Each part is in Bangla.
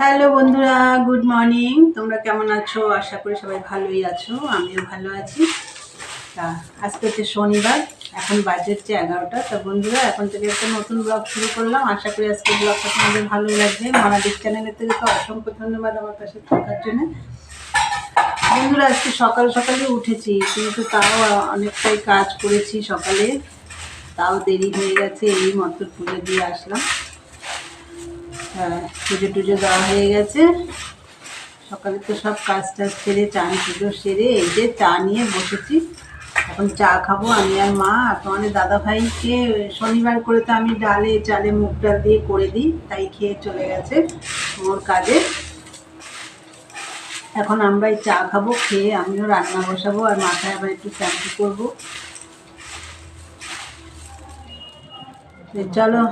হ্যালো বন্ধুরা, গুড মর্নিং। তোমরা কেমন আছো? আশা করি সবাই ভালোই আছো, আমিও ভালো আছি। তা, আজকে হচ্ছে শনিবার, এখন বাজে হচ্ছে এগারোটা। তা বন্ধুরা, এখন থেকে একটা নতুন ব্লগ শুরু করলাম। আশা করি আজকে ব্লগটা তোমাদের ভালো লাগবে। মানাদিক চ্যানেলের থেকে তো অসংখ্য ধন্যবাদ আমার কাছে থাকার জন্য। বন্ধুরা, আজকে সকাল সকালে উঠেছি, কিন্তু তাও অনেকটাই কাজ করেছি সকালে। তাও দেরি হয়ে গেছে, এই মতো পুজো দিয়ে আসলাম। পুজো টুজো দেওয়া হয়ে গেছে। সকালে তো সব কাজ টাজ সেরে চান পুজো সেরে, এই যে চা নিয়ে বসেছি। এখন চা খাব আমি আর মা। আর তোমাদের দাদা ভাইকে শনিবার করে তো আমি ডালে চালে মুগ ডাল দিয়ে করে দিই, তাই খেয়ে চলে গেছে ওর কাজে। এখন আমরা এই চা খাব, খেয়ে আমিও রান্না বসাবো আর মাথায় আবার একটু শ্যাম্পু করব। চলো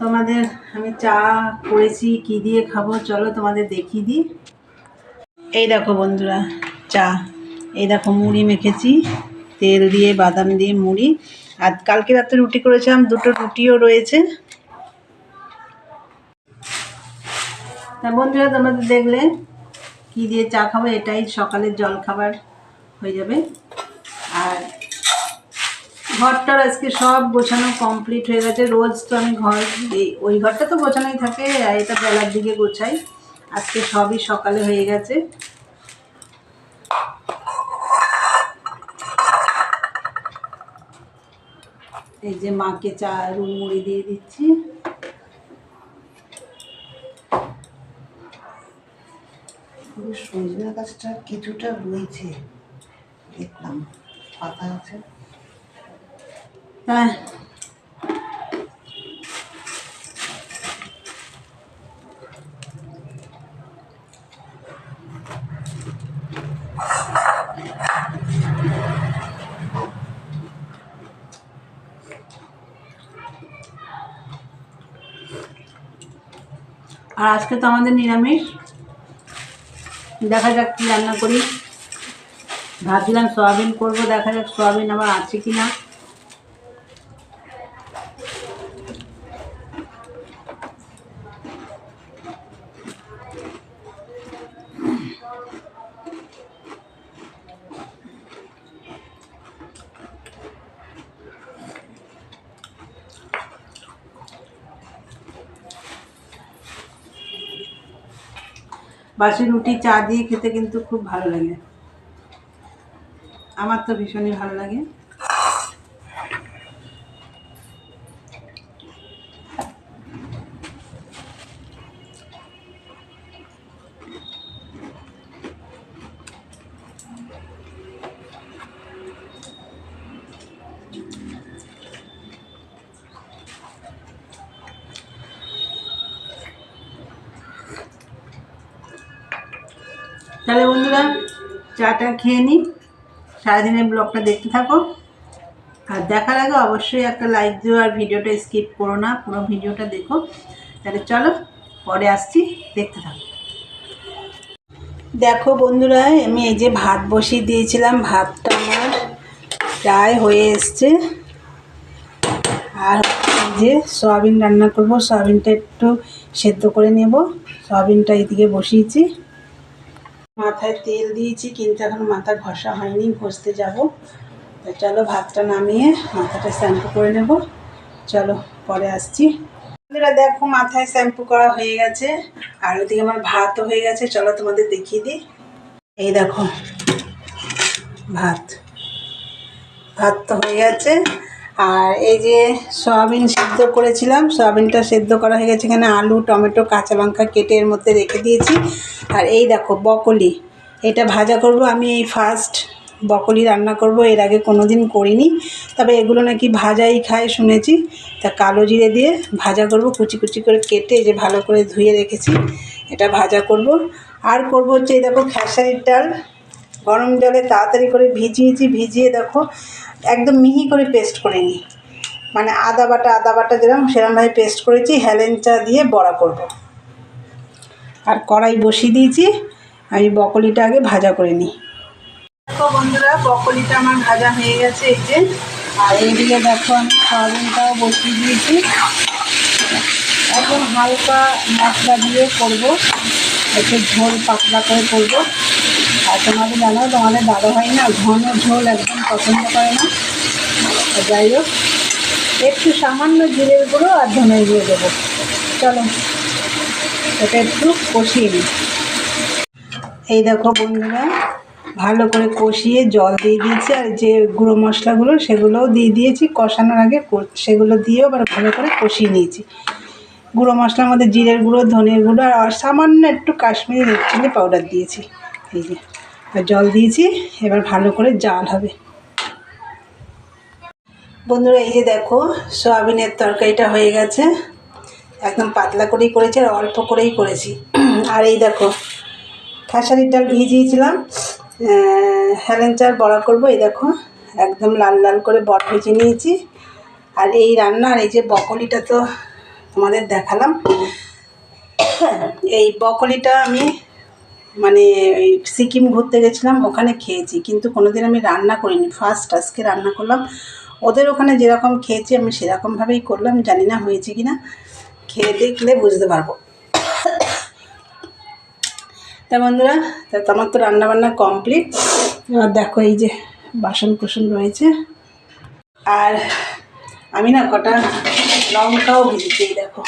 তোমাদের আমি চা করেছি, কি দিয়ে খাব চলো তোমাদের দেখিয়ে দিই। এই দেখো বন্ধুরা, চা। এই দেখো মুড়ি মেখেছি, তেল দিয়ে, বাদাম দিয়ে মুড়ি। আর কালকে রাত্রে রুটি করেছিলাম, দুটো রুটিও রয়েছে। তা বন্ধুরা তোমাদের দেখলে কি দিয়ে চা খাব, এটাই সকালের জল খাবার হয়ে যাবে। আর ঘরটার আজকে সব গোছানো কমপ্লিট হয়ে গেছে। রোজ তো আমি ঘর ওই ঘরটা তো গোছানোই থাকে এটা বেলার দিকে গোছাই। আজকে সবই সকালে হয়ে গেছে। এই যে মাকে চা রুম মুড়ি দিয়ে দিচ্ছি। সজনা গাছটা কিছুটা রয়েছে। দেখলাম, পাতা আছে। হ্যাঁ। আর আজকে তো আমাদের নিরামিষ। দেখা যাক কি রান্না করি। ভাবছিলাম সয়াবিন করব, দেখা যাক সয়াবিন আমার আছে কি না বাসি রুটি চা দিয়ে খেতে কিন্তু খুব ভালো লাগে। আমার তো ভীষণই ভালো লাগে। বন্ধুরা, চাটা খেয়ে নিই সারাদিনের ব্লগটা দেখতে থাকো। আর দেখার আগে অবশ্যই একটা লাইক দিও আর ভিডিওটা স্কিপ করো না, পুরো ভিডিওটা দেখো। তাহলে চলো, পরে আসছি, দেখতে থাকো। দেখো বন্ধুরা, আমি এই যে ভাত বসিয়ে দিয়েছিলাম, ভাতটা আমার প্রায় হয়ে এসছে। আর যে সয়াবিন রান্না করব, সয়াবিনটা একটু সেদ্ধ করে নেব। সয়াবিনটা এদিকে বসিয়েছি। মাথায় তেল দিয়েছি, কিন্তু এখন মাথা ঘষা হয়নি, ঘষতে যাব। তো চলো ভাতটা নামিয়ে মাথাটা শ্যাম্পু করে নেব। চলো, পরে আসছি। বন্ধুরা, দেখো মাথায় শ্যাম্পু করা হয়ে গেছে, আর ওদিকে আমার ভাতও হয়ে গেছে। চলো তোমাদের দেখিয়ে দিই। এই দেখো, ভাত। ভাত তো হয়ে গেছে। আর এই যে সয়াবিন সিদ্ধ করেছিলাম, সয়াবিনটা সেদ্ধ করা হয়ে গেছে এখানে আলু, টমেটো, কাঁচা লঙ্কা কেটে এর মধ্যে রেখে দিয়েছি। আর এই দেখো বকলি, এটা ভাজা করব আমি এই ফার্স্ট বকলি রান্না করব, এর আগে কোনো দিন করিনি, তবে এগুলো নাকি ভাজাই খায় শুনেছি। তা কালো জিরে দিয়ে ভাজা করব, কুচি কুচি করে কেটে যে ভালো করে ধুয়ে রেখেছি, এটা ভাজা করব। আর করব হচ্ছে এই দেখো খেসারির ডাল গরম জলে তাড়াতাড়ি করে ভিজিয়েছি ভিজিয়ে দেখো, একদম মিহি করে পেস্ট করে নিই। মানে আদা বাটা আদা বাটা যেরকম সেরকমভাবে পেস্ট করেছি হেলেঞ্চা দিয়ে বড়া করব। আর কড়াই বসিয়ে দিয়েছি, আমি বকলিটা আগে ভাজা করে নিই। দেখো বন্ধুরা, বকলিটা আমার ভাজা হয়ে গেছে, এই যে। আর এইদিকে দেখো আমি সয়াবিনটাও বসিয়ে দিয়েছি। একদম হালকা মশলা দিয়ে করব, একটু ঝোল পাতলা করে করব। আর তোমাদের জানো, তোমাদের দাদা হয় না ঘন ঝোল একদম পছন্দ করে না। যাই হোক, একটু সামান্য জিরের গুঁড়ো আর ধনের গুঁড়ো দেবো। চলো এটা একটু কষিয়ে নিই। এই দেখো বন্ধুরা, ভালো করে কষিয়ে জল দিয়ে দিয়েছি, আর যে গুঁড়ো মশলাগুলো সেগুলোও দিয়ে দিয়েছি, কষানোর আগে সেগুলো দিয়েও আবার ভালো করে কষিয়ে নিয়েছি। গুঁড়ো মশলার মধ্যে জিরের গুঁড়ো, ধনের গুঁড়ো, আর সামান্য একটু কাশ্মীরি রেড চিলি পাউডার দিয়েছি। এই যে। আর জল দিয়েছি, এবার ভালো করে জাল হবে। বন্ধুরা, এই যে দেখো, সয়াবিনের তরকারিটা হয়ে গেছে। একদম পাতলা করেই করেছি আর অল্প করেই করেছি। আর এই দেখো, খেসারির ডাল ভিজিয়েছিলাম। হেলেঞ্চার বড়া করব, এই দেখো, একদম লাল লাল করে বড় ভেজে নিয়েছি। আর এই রান্না আর এই যে বকলিটা তো তোমাদের দেখালাম। এই বকলিটা আমি মানে সিকিম ঘুরতে গেছিলাম, ওখানে খেয়েছি। কিন্তু কোনোদিন আমি রান্না করিনি। ফার্স্ট আজকে রান্না করলাম। ওদের ওখানে যেরকম খেয়েছি, আমি সেরকমভাবেই করলাম। জানি না হয়েছে কি না খেয়ে দেখলে বুঝতে পারব। তা বন্ধুরা, তা তোমার তো রান্নাবান্না কমপ্লিট এবার দেখো এই যে বাসন কুসন রয়েছে। আর আমি না কটা লঙ্কাও ভেজেছি দেখো।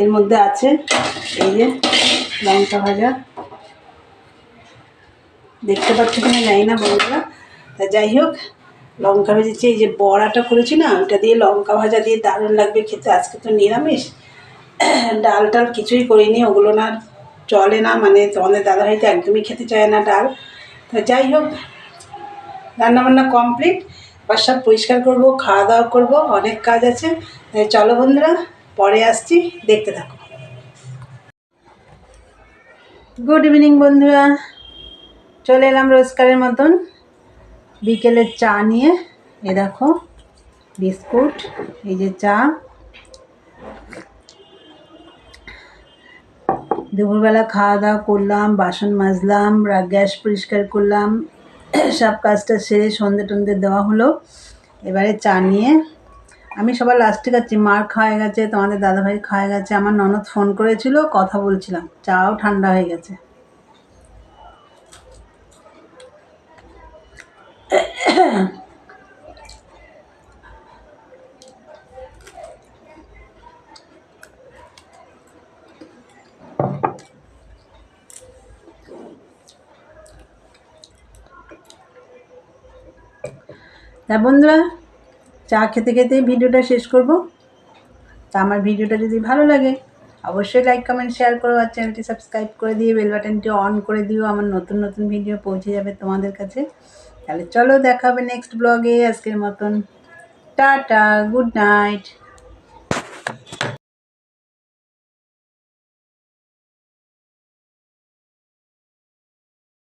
এর মধ্যে আছে এই যে লঙ্কা ভাজা। দেখতে পাচ্ছি কিনা? জানি না বন্ধুরা। তা যাই হোক, লঙ্কা ভেজেছি। এই যে বড়াটা করেছি না, ওটা দিয়ে লঙ্কা ভাজা দিয়ে দারুণ লাগবে খেতে। আজকে তো নিরামিষ। ডাল টাল কিছুই করিনি, ওগুলো না চলে না মানে তোমাদের দাদা হয়তো একদমই খেতে চায় না ডাল। তো যাই হোক, রান্নাবান্না কমপ্লিট। সব পরিষ্কার করব, খাওয়া দাওয়া করব, অনেক কাজ আছে। চলো বন্ধুরা পরে আসছি, দেখতে থাকো। গুড ইভিনিং বন্ধুরা। চলে এলাম রোজকারের মতন। বিকেলের চা নিয়ে, এ দেখো, বিস্কুট, এই যে চা। দুপুরবেলা খাওয়া দাওয়া করলাম, বাসন মাজলাম গ্যাস পরিষ্কার করলাম, সব কাজটা সেরে সন্ধে টন্ধে দেওয়া হলো। এবারে চা নিয়ে আমি সবার লাস্টে খাচ্ছি মার খাওয়া গেছে, তোমাদের দাদাভাই খাওয়া গেছে। আমার ননদ ফোন করেছিল, কথা বলছিলাম। চাও, ঠান্ডা হয়ে গেছে। বন্ধুরা চা খেতে খেতেই ভিডিওটা শেষ করব। তা আমার ভিডিওটা যদি ভালো লাগে, অবশ্যই লাইক কমেন্ট শেয়ার করো আর চ্যানেলটি সাবস্ক্রাইব করে দিয়ে বেল বাটনটি অন করে দিও। আমার নতুন নতুন ভিডিও পৌঁছে যাবে তোমাদের কাছে। তাহলে চলো দেখা হবে নেক্সট ব্লগে আজকের মতন টাটা গুড নাইট